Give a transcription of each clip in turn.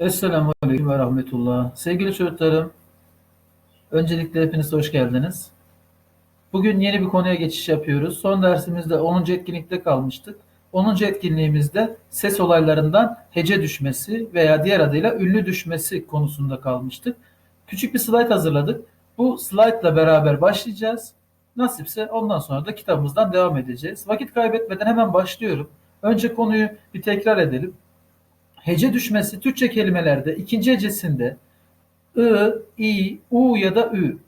Esselamu Aleyküm ve Rahmetullah. Sevgili çocuklarım, öncelikle hepiniz hoş geldiniz. Bugün yeni bir konuya geçiş yapıyoruz. Son dersimizde 10. etkinlikte kalmıştık. 10. etkinliğimizde ses olaylarından hece düşmesi veya diğer adıyla ünlü düşmesi konusunda kalmıştık. Küçük bir slide hazırladık. Bu ile beraber başlayacağız. Nasipse ondan sonra da kitabımızdan devam edeceğiz. Vakit kaybetmeden hemen başlıyorum. Önce konuyu bir tekrar edelim. Hece düşmesi Türkçe kelimelerde ikinci hecesinde ı, i, u ya da ü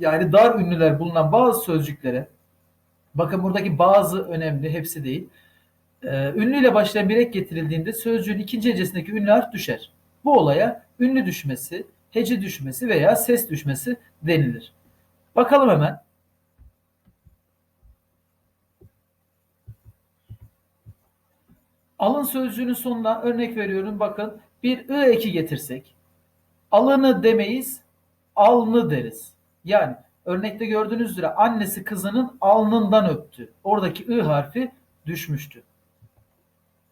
yani dar ünlüler bulunan bazı sözcüklere bakın buradaki bazı önemli hepsi değil. Ee, ünlüyle başlayan bir ek getirildiğinde sözcüğün ikinci hecesindeki ünlü harf düşer. Bu olaya ünlü düşmesi, hece düşmesi veya ses düşmesi denilir. Bakalım hemen. Alın sözcüğünün sonuna örnek veriyorum. Bakın bir ı eki getirsek alını demeyiz, alnı deriz. Yani örnekte gördüğünüz üzere annesi kızının alnından öptü. Oradaki ı harfi düşmüştü.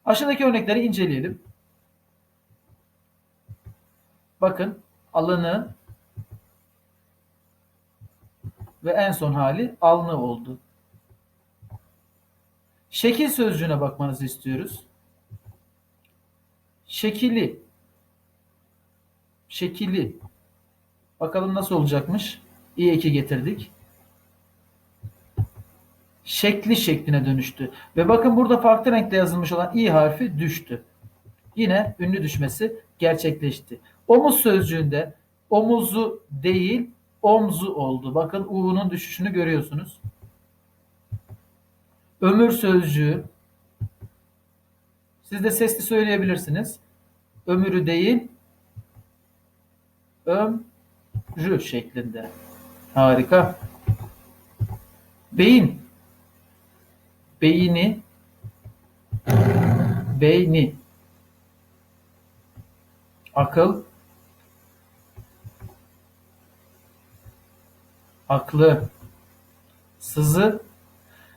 Aşağıdaki örnekleri inceleyelim. Bakın alını ve en son hali alnı oldu. Şekil sözcüğüne bakmanızı istiyoruz. Şekili. Şekili. Bakalım nasıl olacakmış. İyi eki getirdik. Şekli şekline dönüştü. Ve bakın burada farklı renkle yazılmış olan i harfi düştü. Yine ünlü düşmesi gerçekleşti. Omuz sözcüğünde omuzu değil omzu oldu. Bakın u'nun düşüşünü görüyorsunuz. Ömür sözcüğü siz de sesli söyleyebilirsiniz. Ömürü değil ömrü şeklinde. Harika. Beyin. Beyni. Beyni. Akıl. Aklı. Sızı.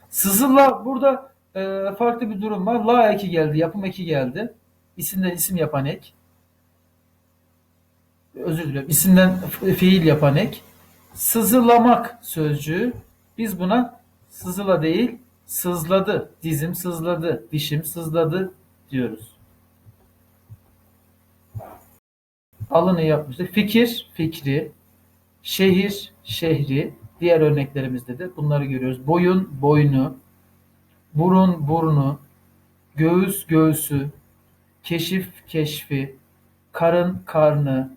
Sızıla burada e, farklı bir durum var. La eki geldi, yapım eki geldi. İsimden isim yapan ek. Özür dilerim. İsimden fiil yapan ek. Sızılamak sözcüğü. Biz buna sızıla değil, sızladı. Dizim sızladı, dişim sızladı diyoruz. Alını yapmıştık. Fikir, fikri, şehir, şehri, diğer örneklerimizde de bunları görüyoruz. Boyun, boynu, burun, burnu, göğüs, göğsü, keşif, keşfi, karın, karnı,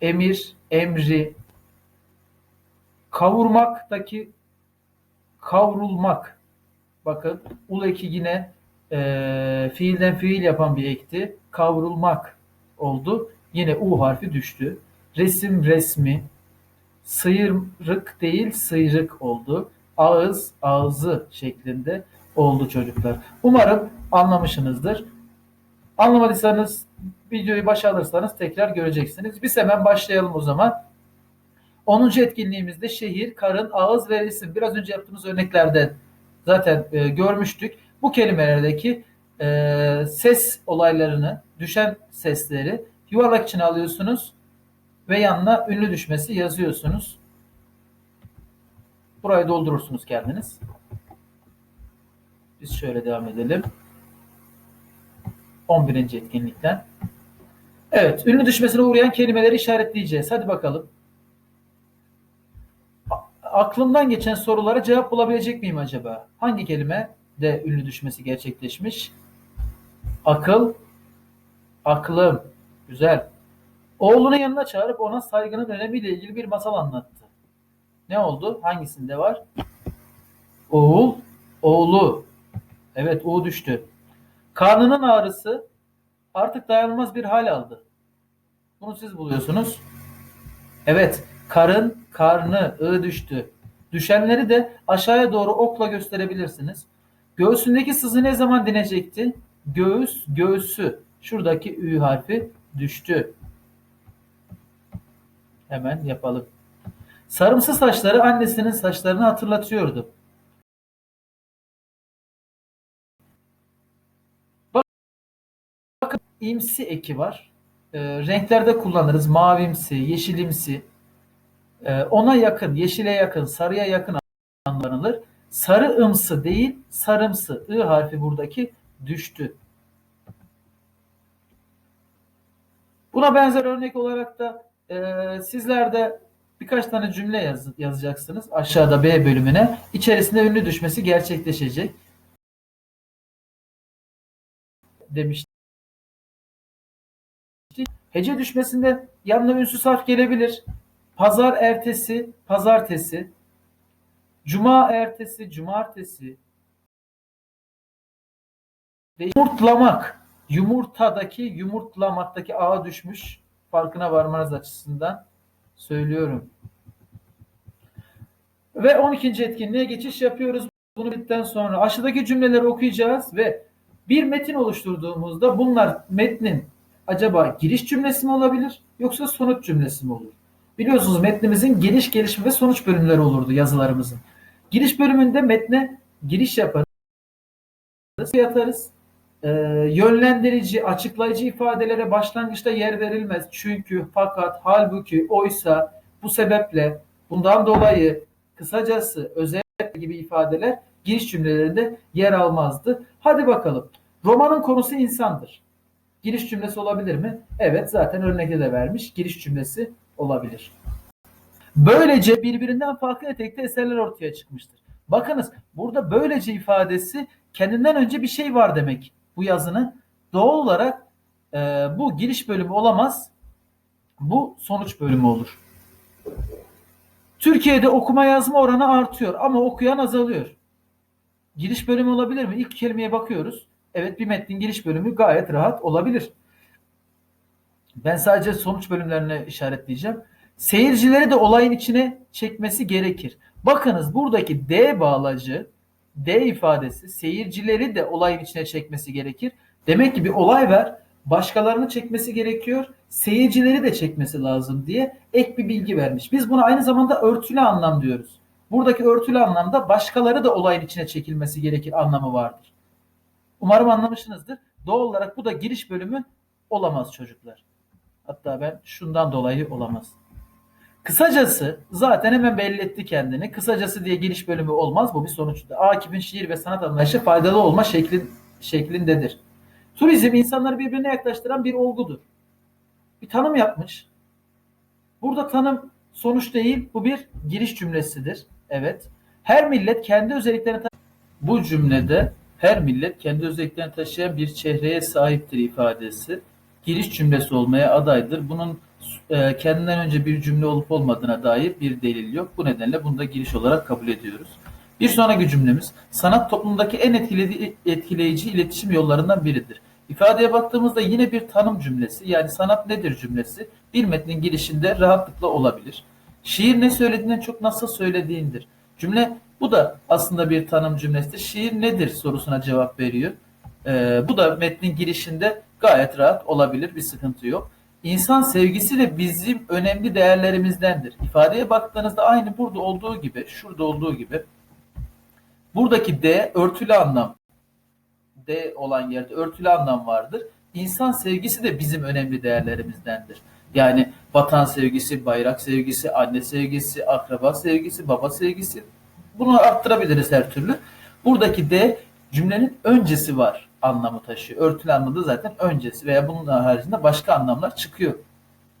emir, emri, kavurmaktaki kavrulmak. Bakın ul eki yine e, fiilden fiil yapan bir ekti. Kavrulmak oldu. Yine u harfi düştü. Resim, resmi, sıyrık değil sıyrık oldu. Ağız, ağzı şeklinde oldu çocuklar. Umarım anlamışsınızdır. Anlamadıysanız videoyu başa alırsanız tekrar göreceksiniz. Biz hemen başlayalım o zaman. 10. etkinliğimizde şehir, karın, ağız ve isim. Biraz önce yaptığımız örneklerde zaten e, görmüştük. Bu kelimelerdeki e, ses olaylarını, düşen sesleri yuvarlak içine alıyorsunuz ve yanına ünlü düşmesi yazıyorsunuz. Burayı doldurursunuz kendiniz. Biz şöyle devam edelim. 11. etkinlikten. Evet, ünlü düşmesine uğrayan kelimeleri işaretleyeceğiz. Hadi bakalım. Aklımdan geçen sorulara cevap bulabilecek miyim acaba? Hangi kelime de ünlü düşmesi gerçekleşmiş? Akıl, aklım. Güzel. Oğlunu yanına çağırıp ona saygının önemiyle ilgili bir masal anlattı. Ne oldu? Hangisinde var? Oğul, oğlu. Evet, o düştü. Karnının ağrısı artık dayanılmaz bir hal aldı. Bunu siz buluyorsunuz. Evet, karın, karnı, ı düştü. Düşenleri de aşağıya doğru okla gösterebilirsiniz. Göğsündeki sızı ne zaman dinecekti? Göğüs, göğsü. Şuradaki ü harfi düştü. Hemen yapalım. Sarımsı saçları annesinin saçlarını hatırlatıyordu. Bakın imsi eki var. e, renklerde kullanırız. Mavimsi, yeşilimsi. E, ona yakın, yeşile yakın, sarıya yakın kullanılır. Sarı ımsı değil, sarımsı. I harfi buradaki düştü. Buna benzer örnek olarak da e, sizler de birkaç tane cümle yaz, yazacaksınız aşağıda B bölümüne. İçerisinde ünlü düşmesi gerçekleşecek. Demiştik. Hece düşmesinde yanına ünsüz harf gelebilir. Pazar ertesi, pazartesi. Cuma ertesi, cumartesi. Yumurtlamak. Yumurtadaki, yumurtlamaktaki A düşmüş. Farkına varmanız açısından söylüyorum. Ve 12. etkinliğe geçiş yapıyoruz. Bunu bitten sonra aşağıdaki cümleleri okuyacağız ve bir metin oluşturduğumuzda bunlar metnin acaba giriş cümlesi mi olabilir yoksa sonuç cümlesi mi olur? Biliyorsunuz metnimizin giriş, gelişme ve sonuç bölümleri olurdu yazılarımızın. Giriş bölümünde metne giriş yaparız, yatarız. Ee, yönlendirici, açıklayıcı ifadelere başlangıçta yer verilmez. Çünkü, fakat, halbuki, oysa, bu sebeple, bundan dolayı, kısacası, özellikle gibi ifadeler giriş cümlelerinde yer almazdı. Hadi bakalım. Romanın konusu insandır. Giriş cümlesi olabilir mi? Evet, zaten örnekte de vermiş. Giriş cümlesi olabilir. Böylece birbirinden farklı etekte eserler ortaya çıkmıştır. Bakınız burada böylece ifadesi kendinden önce bir şey var demek bu yazının. Doğal olarak e, bu giriş bölümü olamaz. Bu sonuç bölümü olur. Türkiye'de okuma yazma oranı artıyor ama okuyan azalıyor. Giriş bölümü olabilir mi? İlk kelimeye bakıyoruz. Evet bir metnin giriş bölümü gayet rahat olabilir. Ben sadece sonuç bölümlerini işaretleyeceğim. Seyircileri de olayın içine çekmesi gerekir. Bakınız buradaki D bağlacı, D ifadesi seyircileri de olayın içine çekmesi gerekir. Demek ki bir olay var. Başkalarını çekmesi gerekiyor. Seyircileri de çekmesi lazım diye ek bir bilgi vermiş. Biz buna aynı zamanda örtülü anlam diyoruz. Buradaki örtülü anlamda başkaları da olayın içine çekilmesi gerekir anlamı vardır. Umarım anlamışsınızdır. Doğal olarak bu da giriş bölümü olamaz çocuklar. Hatta ben şundan dolayı olamaz. Kısacası zaten hemen belli etti kendini. Kısacası diye giriş bölümü olmaz. Bu bir sonuçta. Akif'in şiir ve sanat anlayışı faydalı olma şeklin, şeklindedir. Turizm insanları birbirine yaklaştıran bir olgudur. Bir tanım yapmış. Burada tanım sonuç değil, bu bir giriş cümlesidir. Evet. Her millet kendi özelliklerini bu cümlede her millet kendi özelliklerini taşıyan bir çehreye sahiptir ifadesi giriş cümlesi olmaya adaydır. Bunun e, kendinden önce bir cümle olup olmadığına dair bir delil yok. Bu nedenle bunu da giriş olarak kabul ediyoruz. Bir sonraki cümlemiz sanat toplumdaki en etkileyici iletişim yollarından biridir. İfadeye baktığımızda yine bir tanım cümlesi yani sanat nedir cümlesi bir metnin girişinde rahatlıkla olabilir. Şiir ne söylediğinden çok nasıl söylediğindir. Cümle bu da aslında bir tanım cümlesidir. Şiir nedir sorusuna cevap veriyor. Ee, bu da metnin girişinde gayet rahat olabilir. Bir sıkıntı yok. İnsan sevgisi de bizim önemli değerlerimizdendir. İfadeye baktığınızda aynı burada olduğu gibi, şurada olduğu gibi buradaki D örtülü anlam. D olan yerde örtülü anlam vardır. İnsan sevgisi de bizim önemli değerlerimizdendir. Yani vatan sevgisi, bayrak sevgisi, anne sevgisi, akraba sevgisi, baba sevgisi. Bunu arttırabiliriz her türlü. Buradaki D cümlenin öncesi var anlamı taşıyor. Örtülü anlamda zaten öncesi veya bunun haricinde başka anlamlar çıkıyor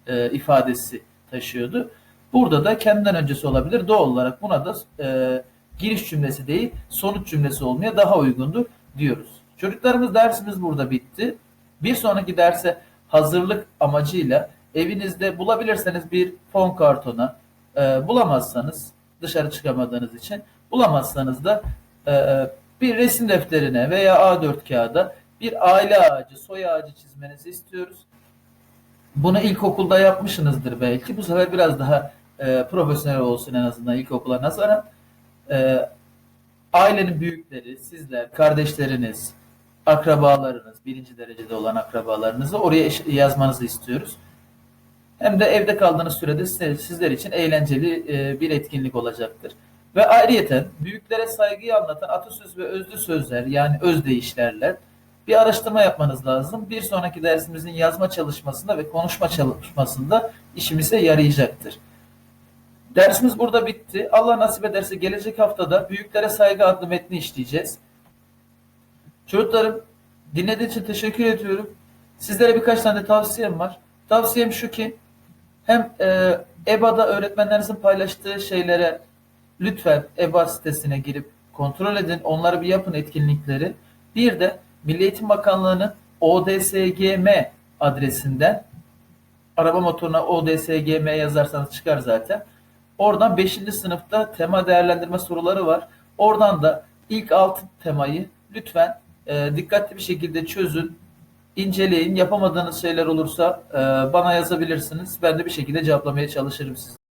e, ifadesi taşıyordu. Burada da kendinden öncesi olabilir. Doğal olarak buna da e, giriş cümlesi değil sonuç cümlesi olmaya daha uygundur diyoruz. Çocuklarımız dersimiz burada bitti. Bir sonraki derse hazırlık amacıyla evinizde bulabilirseniz bir fon kartona e, bulamazsanız dışarı çıkamadığınız için bulamazsanız da e, bir resim defterine veya A4 kağıda bir aile ağacı, soy ağacı çizmenizi istiyoruz. Bunu ilkokulda yapmışsınızdır belki. Bu sefer biraz daha e, profesyonel olsun en azından ilkokula nazaran. E, ailenin büyükleri, sizler, kardeşleriniz, akrabalarınız, birinci derecede olan akrabalarınızı oraya yazmanızı istiyoruz. Hem de evde kaldığınız sürede sizler için eğlenceli e, bir etkinlik olacaktır. Ve ayrıyeten büyüklere saygıyı anlatan atasöz ve özlü sözler yani özdeyişlerle bir araştırma yapmanız lazım. Bir sonraki dersimizin yazma çalışmasında ve konuşma çalışmasında işimize yarayacaktır. Dersimiz burada bitti. Allah nasip ederse gelecek haftada Büyüklere Saygı adlı metni işleyeceğiz. Çocuklarım dinlediğiniz için teşekkür ediyorum. Sizlere birkaç tane tavsiyem var. Tavsiyem şu ki hem e, EBA'da öğretmenlerinizin paylaştığı şeylere lütfen EBA sitesine girip kontrol edin. Onları bir yapın etkinlikleri. Bir de Milli Eğitim Bakanlığı'nın ODSGM adresinden araba motoruna ODSGM yazarsanız çıkar zaten. Oradan 5. sınıfta tema değerlendirme soruları var. Oradan da ilk 6 temayı lütfen e, dikkatli bir şekilde çözün, inceleyin. Yapamadığınız şeyler olursa e, bana yazabilirsiniz. Ben de bir şekilde cevaplamaya çalışırım size.